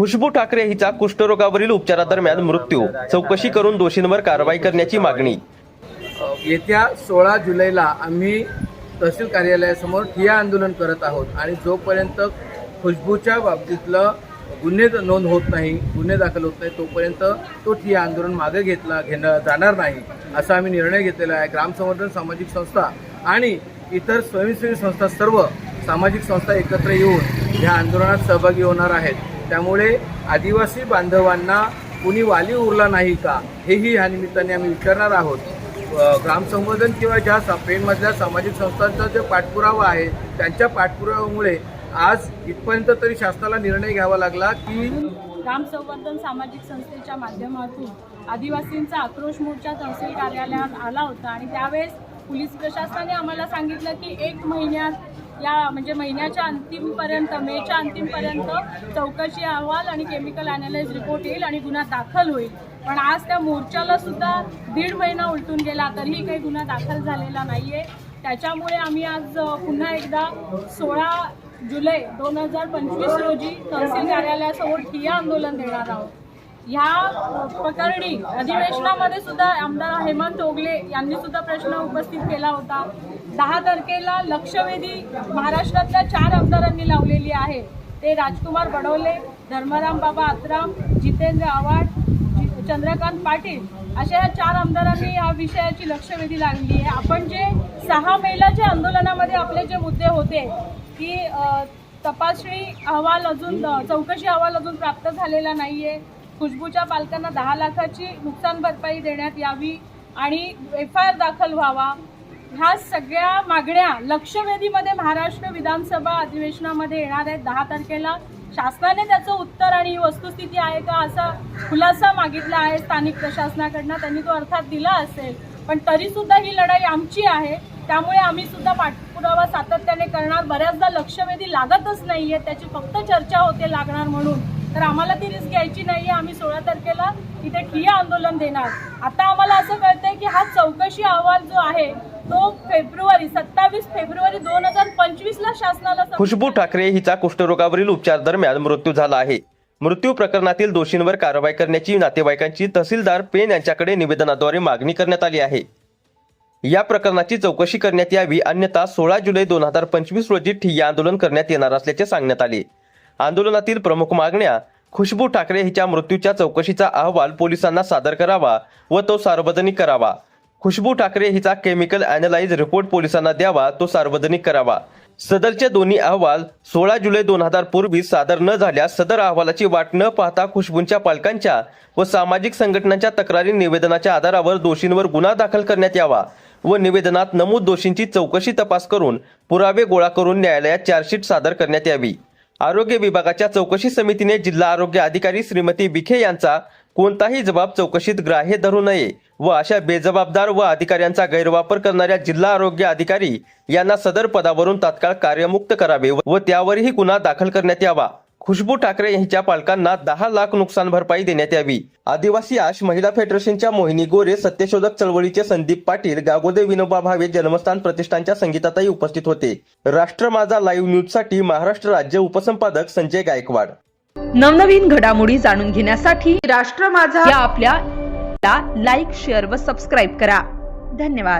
खुशबू ठाकरे हिचा कुष्ठरोगावरील उपचारादरम्यान मृत्यू. चौकशी करून दोषींवर कारवाई करण्याची मागणी. येत्या सोळा जुलैला आम्ही तहसील कार्यालयासमोर ठिया आंदोलन करत आहोत आणि जोपर्यंत खुशबूच्या बाबतीतलं गुन्हे नोंद होत नाही गुन्हे दाखल होत नाही तोपर्यंत तो ठिया आंदोलन मागे घेतला घेणं जाणार नाही असा आम्ही निर्णय घेतलेला आहे. ग्रामसंवर्धन सामाजिक संस्था आणि इतर स्वयंसेवी संस्था सर्व सामाजिक संस्था एकत्र येऊन या आंदोलनात सहभागी होणार आहेत. त्यामुळे आदिवासी बांधवांना कुणी वाली उरला नाही का हेही ह्या निमित्ताने आम्ही विचारणार आहोत. ग्रामसंवर्धन किंवा ज्या सा- पेणमधल्या सामाजिक संस्थांचा जो पाठपुरावा आहे त्यांच्या पाठपुराव्यामुळे आज इथपर्यंत तरी शासनाला निर्णय घ्यावा लागला की ग्रामसंवर्धन सामाजिक संस्थेच्या माध्यमातून आदिवासींचा आक्रोश मोर्चा तहसील कार्यालयात आला होता आणि त्यावेळेस पोलीस प्रशासनाने आम्हाला सांगितलं की एक महिन्यात या म्हणजे महिन्याच्या अंतिमपर्यंत मेच्या अंतिमपर्यंत चौकशी अहवाल आणि केमिकल अनालाइज रिपोर्ट येईल आणि गुन्हा दाखल होईल. पण आज त्या मोर्चाला सुद्धा दीड महिना उलटून गेला तरीही काही गुन्हा दाखल झालेला नाहीये. त्याच्यामुळे आम्ही आज पुन्हा एकदा सोळा जुलै दोन हजार पंचवीस रोजी तहसील कार्यालयासमोर ठिय्या आंदोलन देणार आहोत. ह्या प्रकरणी अधिवेशनामध्ये सुद्धा आमदार हेमंत ओगले यांनी सुद्धा प्रश्न उपस्थित केला होता. दहा तारखेला लक्षवेधी महाराष्ट्रातल्या चार आमदारांनी लावलेली आहे. ते राजकुमार बडोले धर्मराम बाबा आत्राम जितेंद्र आव्हाड चंद्रकांत पाटील अशा या चार आमदारांनी या विषयाची लक्षवेधी लागली आहे. आपण जे सहा मेला जे आंदोलनामध्ये आपले जे मुद्दे होते की तपासणी अहवाल अजून चौकशी अहवाल अजून प्राप्त झालेला नाही आहे खुशबूच्या पालकांना दहा लाखाची नुकसान भरपाई देण्यात यावी आणि एफ आय आर दाखल व्हावा. ह्या सगळ्या मागण्या लक्षवेधीमध्ये महाराष्ट्र विधानसभा अधिवेशनामध्ये येणार आहेत दहा तारखेला. शासनाने त्याचं उत्तर आणि वस्तुस्थिती आहे का असा खुलासा मागितला आहे स्थानिक प्रशासनाकडनं. त्यांनी तो अर्थात दिला असेल पण तरीसुद्धा ही लढाई आमची आहे. त्यामुळे आम्ही सुद्धा पाठपुरावा सातत्याने करणार. बऱ्याचदा लक्षवेधी लागतच नाही आहे त्याची फक्त चर्चा होते लागणार म्हणून. तर आम्हाला ती रिस्क घ्यायची नाहीये. आम्ही सोळा तारखेला इथे ठिय्या आंदोलन देणार. आता आम्हाला असं कळतंय की हा चौकशी अहवाल जो आहे तो फेब्रुवारी सत्तावीस फेब्रुवारी दोन हजार पंचवीसला शासनाला सबमिट खुशबू ठाकरे हिचा कुष्ठरोगावरील उपचार दरम्यान मृत्यू झाला आहे. मृत्यू प्रकरणातील दोषींवर कारवाई करण्याची नातेवाईकांची तहसीलदार पेन यांच्याकडे निवेदनाद्वारे मागणी करण्यात आली आहे. या प्रकरणाची चौकशी करण्यात यावी अन्यथा सोळा जुलै दोन हजार पंचवीस रोजी ठिय्या आंदोलन करण्यात येणार असल्याचे सांगण्यात आले. आंदोलनातील प्रमुख मागण्या खुशबू ठाकरे हिच्या मृत्यूच्या चौकशीचा अहवाल पोलिसांना सादर करावा व तो सार्वजनिक करावा. खुशबू ठाकरे हिचा केमिकल अॅनलाइज रिपोर्ट पोलिसांना द्यावा तो सार्वजनिक करावा. सदरचे दोन्ही अहवाल सोळा जुलै दोन हजार पूर्वी सादर न झाल्यास सदर अहवालाची वाट न पाहता खुशबूंच्या पालकांच्या व सामाजिक संघटनांच्या तक्रारी निवेदनाच्या आधारावर दोषींवर गुन्हा दाखल करण्यात यावा व निवेदनात नमूद दोषींची चौकशी तपास करून पुरावे गोळा करून न्यायालयात चार्जशीट सादर करण्यात यावी. आरोग्य विभागाच्या चौकशी समितीने जिल्हा आरोग्य अधिकारी श्रीमती विखे यांचा कोणताही जबाब चौकशीत ग्राह्य धरू नये व अशा बेजबाबदार व अधिकाऱ्यांचा गैरवापर करणाऱ्या जिल्हा आरोग्य अधिकारी यांना सदर पदावरून तात्काळ कार्यमुक्त करावे व त्यावरही गुन्हा दाखल करण्यात यावा. खुशबू ठाकरे यांच्या पालकांना दहा लाख नुकसान भरपाई देण्यात यावी. आदिवासी आश महिला फेडरेशनच्या मोहिनी गोरे सत्यशोधक चळवळीचे संदीप पाटील गागोदे विनोबा भावे जन्मस्थान प्रतिष्ठानच्या संगीतातही उपस्थित होते. राष्ट्र माझा लाईव्ह न्यूजसाठी महाराष्ट्र राज्य उपसंपादक संजय गायकवाड. नवनवीन घडामोडी जाणून घेण्यासाठी राष्ट्र माझा या आपल्या लाईक शेअर व सबस्क्राईब करा. धन्यवाद.